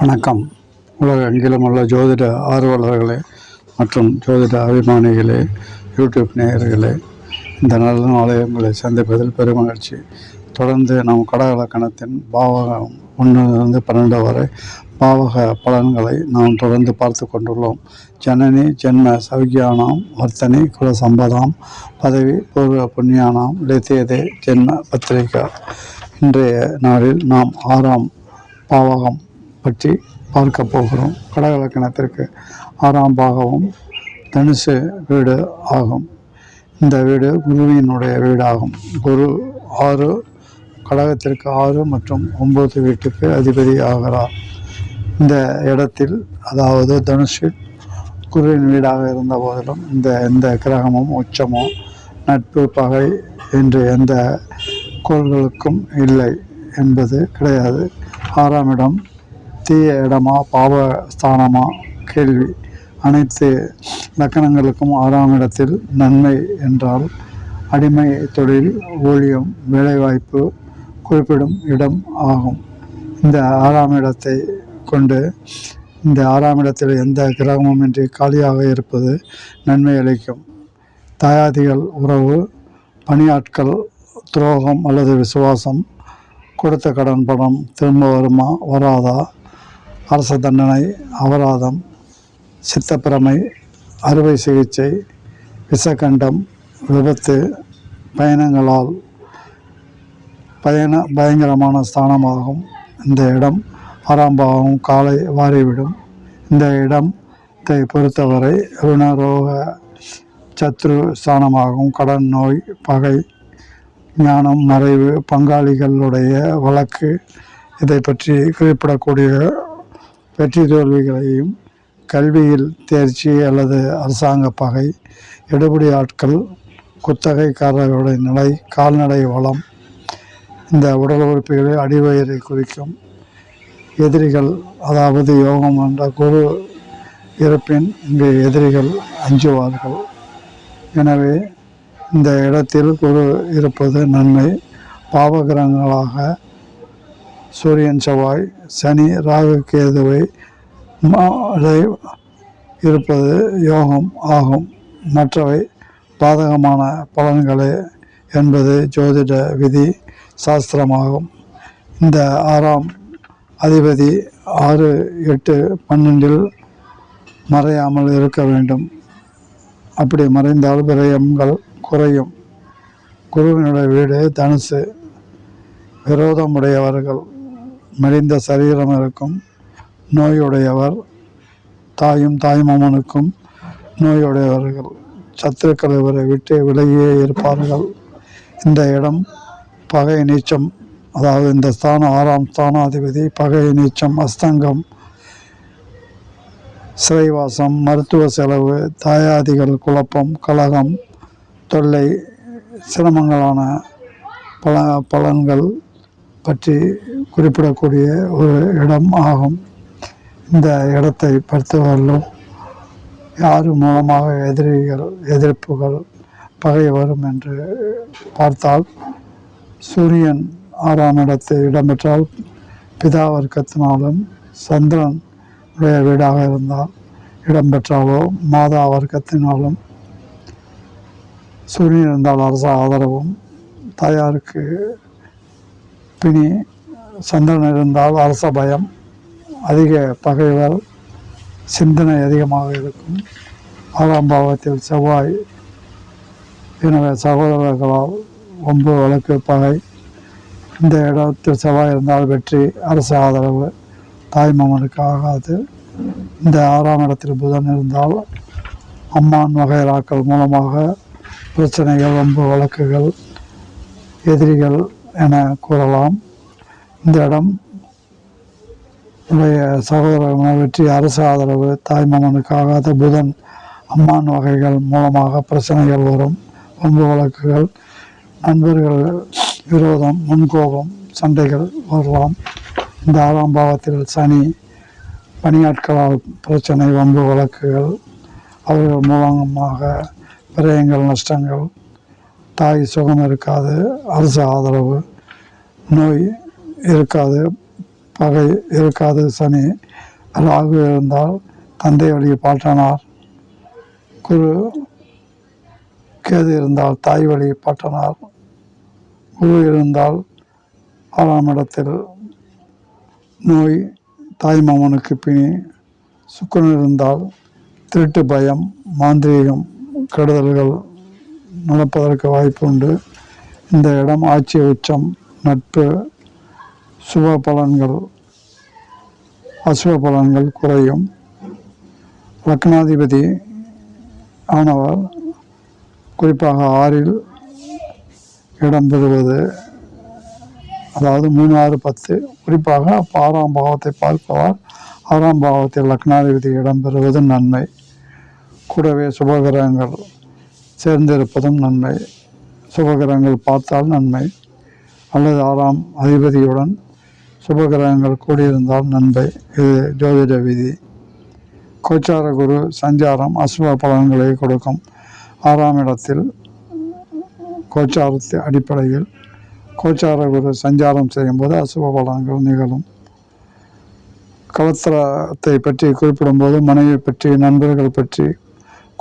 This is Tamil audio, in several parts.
வணக்கம். உலகெங்கிலும் உள்ள ஜோதிட ஆர்வலர்களே மற்றும் ஜோதிட அபிமானிகளே யூடியூப் நேயர்களே இந்த நல்ல நாளை உங்களை சந்திப்பதில் பெருமகிழ்ச்சி. தொடர்ந்து நம் கடகலக்கணத்தின் பாவகம் ஒன்றிலிருந்து பன்னெண்டு வரை பாவக பலன்களை நாம் தொடர்ந்து பார்த்து கொண்டுள்ளோம். ஜனனி ஜென்ம சௌக்கியானாம் வர்த்தனி குல சம்பதாம் பதவி பூர்வ புண்ணியானாம் லித்தியதே ஜென்ம பத்திரிகா. இன்றைய நாளில் நாம் ஆறாம் பாவகம் பற்றி பார்க்க போகிறோம். கடகலக்கணத்திற்கு ஆறாம் பாகமும் தனுசு வீடு ஆகும். இந்த வீடு குருவினுடைய வீடாகும். குரு ஆறு கடகத்திற்கு ஆறு மற்றும் ஒன்பது வீட்டுக்கு அதிபதி ஆகிறார். இந்த இடத்தில் அதாவது தனுஷில் குருவின் வீடாக இருந்த போதிலும் இந்த எந்த கிரகமும் உச்சமோ நட்பு பகை என்று எந்த கோள்களுக்கும் இல்லை என்பது கிடையாது. ஆறாம் இடம் தீய இடமா பாவ ஸ்தானமா? கேள்வி. அனைத்து லக்கணங்களுக்கும் ஆறாம் இடத்தில் நன்மை என்றால் அடிமை தொழில் ஊழியம் வேலைவாய்ப்பு குறிப்பிடும் இடம் ஆகும். இந்த ஆறாம் இடத்தை கொண்டு இந்த ஆறாம் இடத்தில் எந்த கிரகமும் இன்றி காலியாக இருப்பது நன்மை அளிக்கும். தாயாதிகள் உறவு பணியாட்கள் துரோகம் அல்லது விசுவாசம் கொடுத்த கடன் பணம் திரும்ப வருமா வராதா? அரச தண்டனை அபராதம் சித்தப்பிரமை அறுவை சிகிச்சை விஷக்கண்டம் விபத்து பயணங்களால் பயண பயங்கரமான ஸ்தானமாகும். இந்த இடம் ஆரம்பமாகவும் காலை வாரிவிடும். இந்த இடத்தை பொறுத்தவரை ருணரோக சத்ரு ஸ்தானமாகவும் கடன் நோய் பகை ஞானம் மறைவு பங்காளிகளுடைய வழக்கு இதை பற்றி குறிப்பிடக்கூடிய வெற்றி தோல்விகளையும் கல்வியில் தேர்ச்சி அல்லது அரசாங்க பகை எடுபடி ஆட்கள் குத்தகைக்காரர்களுடைய நிலை கால்நடை வளம் இந்த உடல் உறுப்புகளில் அடிவயிறை குறிக்கும் எதிரிகள் அதாவது யோகம் என்ற குரு இருப்பின் இங்கு எதிரிகள் அஞ்சுவார்கள். எனவே இந்த இடத்தில் குரு இருப்பது நன்மை. பாவகிரகங்களாக சூரியன் செவ்வாய் சனி ராகு கேதுவை இருப்பது யோகம் ஆகும். மற்றவை பாதகமான பலன்களே என்பது ஜோதிட விதி சாஸ்திரமாகும். இந்த ஆறாம் அதிபதி ஆறு எட்டு பன்னெண்டில் மறையாமல் இருக்க வேண்டும். அப்படி மறைந்தால் விரயங்கள் குறையும். குருவினுடைய வீடு தனுசு. விரோதமுடையவர்கள் மெலிந்த சரீரம் இருக்கும் நோயுடையவர் தாயும் தாய்மாமனுக்கும் நோயுடையவர்கள் சத்துருக்கள் இவரை விட்டு விலகியே இருப்பார்கள். இந்த இடம் பகை நீச்சம் அதாவது இந்த ஸ்தானம் ஆறாம் ஸ்தானாதிபதி பகை நீச்சம் அஸ்தங்கம் சிறைவாசம் மருத்துவ செலவு தாயாதிகள் குழப்பம் கலகம் தொல்லை சிரமங்களான பல பலன்கள் பற்றி குறிப்பிடக்கூடிய ஒரு இடம் ஆகும். இந்த இடத்தை பொறுத்தவரையிலும் யார் மூலமாக எதிரிகள் எதிர்ப்புகள் பகை வரும் என்று பார்த்தால் சூரியன் ஆறாம் இடத்தை இடம்பெற்றால் பிதா வர்க்கத்தினாலும் சந்திரன் உடைய வீடாக இருந்தால் இடம்பெற்றாலோ மாதா வர்க்கத்தினாலும் சூரியன் இருந்தால் அரச ஆதரவும் தாயாருக்கு பிணி சந்திரன் இருந்தால் அரச பயம் அதிக பகைவர் சிந்தனை அதிகமாக இருக்கும். ஆறாம் பாவத்தில் செவ்வாய் எனவே சகோதரர்களால் ஒன்பது வழக்கு பகை. இந்த இடத்தில் செவ்வாய் இருந்தால் வெற்றி அரசு ஆதரவு தாய்மாமனுக்கு ஆகாது. இந்த ஆறாம் இடத்தில் புதன் இருந்தால் அம்மான் வகைராக்கள் மூலமாக பிரச்சனைகள் ஒன்பது வழக்குகள் எதிரிகள் என கூறலாம். இந்த இடம் உடைய சகோதரர்கள் வெற்றி அரசு ஆதரவு தாய்மாமனுக்கு ஆகாத புதன் அம்மான் வகைகள் மூலமாக பிரச்சனைகள் வரும். வம்பு வழக்குகள் நண்பர்கள் விரோதம் முன்கோபம் சண்டைகள் வரலாம். இந்த ஆறாம் பாவத்தில் சனி பணியாட்களால் பிரச்சனை வம்பு வழக்குகள் அவர்கள் மூலமாக விரயங்கள் நஷ்டங்கள் தாய் சுகம் இருக்காது அரசு ஆதரவு நோய் இருக்காது பகை இருக்காது சனி ராகு இருந்தால் தந்தை வழி பாட்டனார் குரு கேது இருந்தால் தாய் வழி பாட்டனார் குரு இருந்தால் ஆறாம் இடத்தில் நோய் தாய் மாமனுக்கு பிணி சுக்கரன் இருந்தால் திருட்டு பயம் மாந்திரீகம் கெடுதல்கள் நடப்பதற்கு வாய்ப்பு உண்டு இந்த இடம் ஆட்சி உச்சம் நட்பு சுப பலன்கள் அசுப பலன்கள் குறையும். லக்னாதிபதி ஆனவர் குறிப்பாக ஆறில் இடம்பெறுவது அதாவது மூணு ஆறு பத்து குறிப்பாக ஆறாம் பாவத்தை பார்ப்பவர் ஆறாம் பாவத்தில் லக்னாதிபதி இடம்பெறுவது நன்மை. கூடவே சுபகிரகங்கள் சேர்ந்திருப்பதும் நன்மை. சுபகிரகங்கள் பார்த்தால் நன்மை. அல்லது ஆறாம் அதிபதியுடன் சுபகிரகங்கள் கூடியிருந்தால் நன்மை. இது ஜோதிட விதி. கோச்சார குரு சஞ்சாரம் அசுப பலன்களை கொடுக்கும். ஆறாம் இடத்தில் கோச்சாரத்தை அடிப்படையில் கோச்சார குரு சஞ்சாரம் செய்யும்போது அசுப பலன்கள் நிகழும். கலத்திரத்தை பற்றி குறிப்பிடும்போது மனைவி பற்றி நண்பர்கள் பற்றி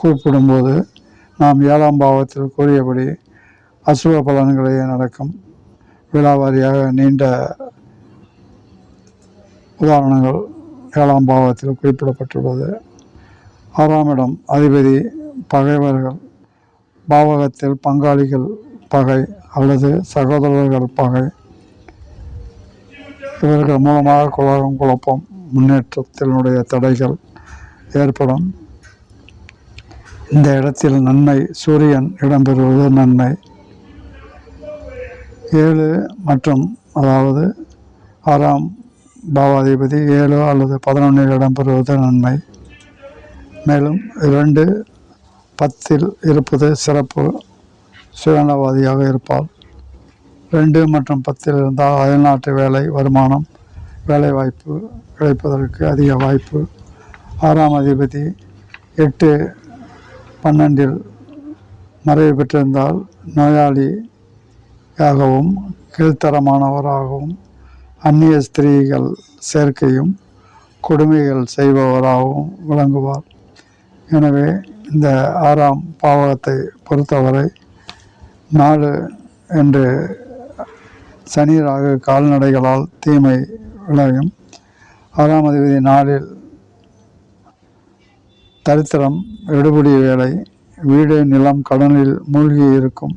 குறிப்பிடும்போது நாம் ஏழாம் பாவத்தில் கூறியபடி அசுப பலன்களே நடக்கும். விழாவாரியாக நீண்ட உதாரணங்கள் ஏழாம் பாவத்தில் குறிப்பிடப்பட்டுள்ளது. ஆறாம் இடம் அதிபதி பகைவர்கள். பாவகத்தில் பங்காளிகள் பகை அல்லது சகோதரர்கள் பகை. இவர்கள் மூலமாக குலகம் குழப்பம் முன்னேற்றத்தினுடைய தடைகள் ஏற்படும். இந்த இடத்தில் நன்மை சூரியன் இடம்பெறுவது நன்மை. ஏழு மற்றும் அதாவது ஆறாம் பாவாதிபதி ஏழு அல்லது பதினொன்றில் இடம்பெறுவது நன்மை. மேலும் இரண்டு பத்தில் இருப்பது சிறப்பு சுயநலவாதியாக இருப்பார். ரெண்டு மற்றும் பத்தில் இருந்தால் அயல்நாட்டு வேலை வருமானம் வேலை வாய்ப்பு கிடைப்பதற்கு அதிக வாய்ப்பு. ஆறாம் அதிபதி எட்டு பன்னெண்டில் மறைவு பெற்றிருந்தால் நோயாளியாகவும் கீழ்த்தரமானவராகவும் அந்நிய ஸ்திரீகள் சேர்க்கையும் கொடுமைகள் செய்பவராகவும் விளங்குவார். எனவே இந்த ஆறாம் பாவகத்தை பொறுத்தவரை நாலு என்று சனி ராகு கால்நடைகளால் தீமை விளையும். ஆறாம் அதிபதி நாளில் தரித்திரம் எடுபடி வேலை வீடு நிலம் கடனில் மூழ்கி இருக்கும்.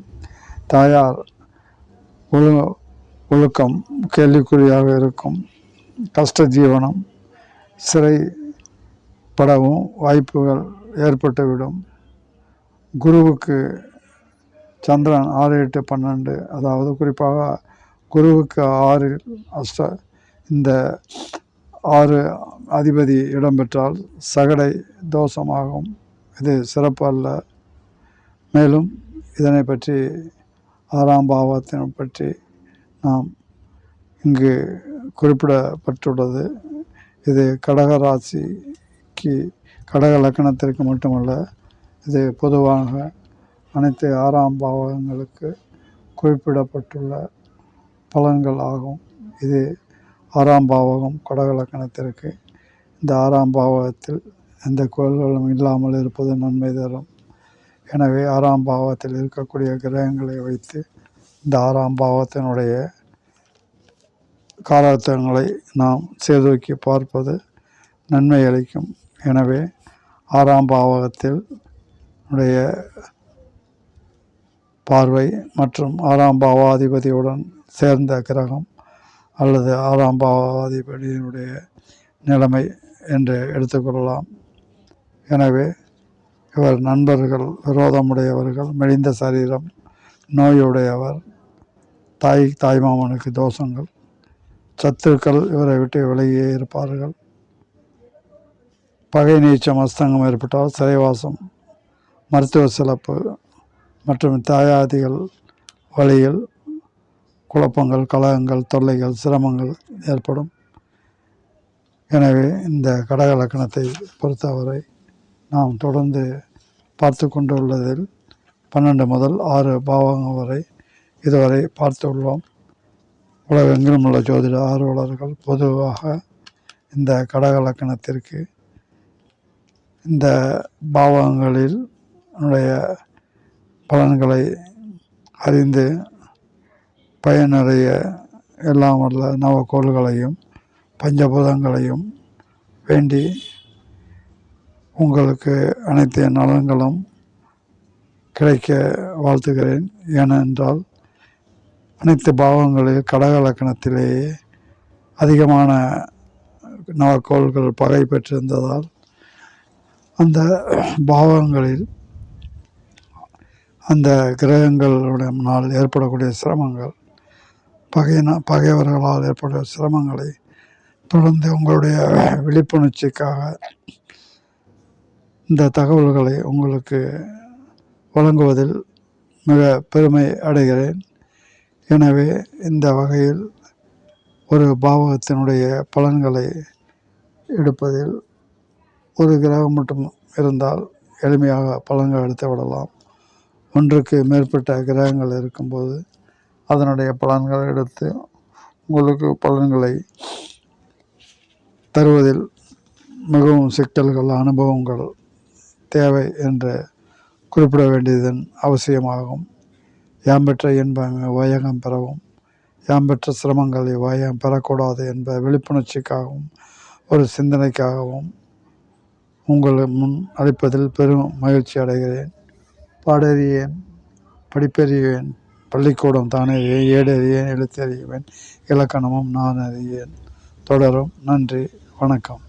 தாயார் ஒழு ஒழுக்கம் கேள்விக்குறியாக இருக்கும். கஷ்ட ஜீவனம் சிறைப்படவும் வாய்ப்புகள் ஏற்பட்டுவிடும் குருவுக்கு சந்திரன் ஆறு எட்டு பன்னெண்டு அதாவது குறிப்பாக குருவுக்கு ஆறில் அஷ்ட இந்த ஆறு அதிபதி இடம்பெற்றால் சகடை தோஷமாகும். இது சிறப்பு அல்ல. மேலும் இதனை பற்றி ஆறாம் பாவத்தினை பற்றி நாம் இங்கு குறிப்பிடப்பட்டுள்ளது. இது கடகராசிக்கு கடக லக்கணத்திற்கு மட்டுமல்ல இது பொதுவாக அனைத்து ஆறாம் பாவங்களுக்கு குறிப்பிடப்பட்டுள்ள பலன்கள் ஆகும். இது ஆறாம் பாவகம் கடகலக்கணத்திற்கு. இந்த ஆறாம் பாவகத்தில் எந்த கோள்களும் இல்லாமல் இருப்பது நன்மை தரும். எனவே ஆறாம் பாவத்தில் இருக்கக்கூடிய கிரகங்களை வைத்து இந்த ஆறாம் பாவத்தினுடைய காலத்தங்களை நாம் சீர்தூக்கி பார்ப்பது நன்மை அளிக்கும். எனவே ஆறாம் பாவகத்தில் உடைய பார்வை மற்றும் ஆறாம் பாவாதிபதியுடன் சேர்ந்த கிரகம் அல்லது ஆறாம் பாவாதிபதியினுடைய நிலைமை என்று எடுத்துக்கொள்ளலாம். எனவே இவர் நண்பர்கள் விரோதமுடையவர்கள் மெலிந்த சரீரம் நோயுடையவர் தாய் தாய்மாமனுக்கு தோஷங்கள் சத்துருக்கள் இவரை விட்டு விலகியே இருப்பார்கள். பகை நீச்சம் அஸ்தங்கம் ஏற்பட்டால் சிறைவாசம் மருத்துவ சிறப்பு மற்றும் தாயாதிகள் வழியில் குழப்பங்கள் கலகங்கள் தொல்லைகள் சிரமங்கள் ஏற்படும். எனவே இந்த கடக லக்கணத்தை பொறுத்தவரை நாம் தொடர்ந்து பார்த்து உலகெங்கிலும் உள்ள ஜோதிட ஆர்வலர்கள் பொதுவாக இந்த கடகலக்கணத்திற்கு இந்த பாவகங்களில் உடைய பலன்களை அறிந்து பயனடைய எல்லாம் வல்ல நவக்கோள்களையும் பஞ்சபூதங்களையும் வேண்டி உங்களுக்கு அனைத்து நலன்களும் கிடைக்க வாழ்த்துகிறேன். ஏனென்றால் அனைத்து பாவங்களில் கடகலக்கணத்திலேயே அதிகமான நவக்கோள்கள் பகை பெற்றிருந்ததால் அந்த பாவங்களில் அந்த கிரகங்களுடனால் ஏற்படக்கூடிய சிரமங்கள் பகையின பகைவர்களால் ஏற்படும் சிரமங்களை தொடர்ந்து உங்களுடைய விழிப்புணர்ச்சிக்காக இந்த தகவல்களை உங்களுக்கு வழங்குவதில் மிக பெருமை அடைகிறேன். எனவே இந்த வகையில் ஒரு பாவகத்தினுடைய பலன்களை எடுப்பதில் ஒரு கிரகம் மட்டும் இருந்தால் எளிமையாக பலன்கள் எடுத்து விடலாம் ஒன்றுக்கு மேற்பட்ட கிரகங்கள் இருக்கும்போது அதனுடைய பலன்களை எடுத்து உங்களுக்கு பலன்களை தருவதில் மிகவும் சிக்கல்கள் அனுபவங்கள் தேவை என்று குறிப்பிட வேண்டியதன் அவசியமாகும். யாம் பெற்ற இன்பம் வயகம் பெறவும் யாம் பெற்ற சிரமங்களை வையம் பெறக்கூடாது என்ப விழிப்புணர்ச்சிக்காகவும் ஒரு சிந்தனைக்காகவும் உங்கள் முன் அளிப்பதில் பெரும் மகிழ்ச்சி அடைகிறேன். பாடறியேன் படிப்பறியேன் பள்ளிக்கூடம் தானே? ஏடறியேன் எழுத்தறிவேன் இலக்கணமும் நான் அறியேன். தொடரும். நன்றி. வணக்கம்.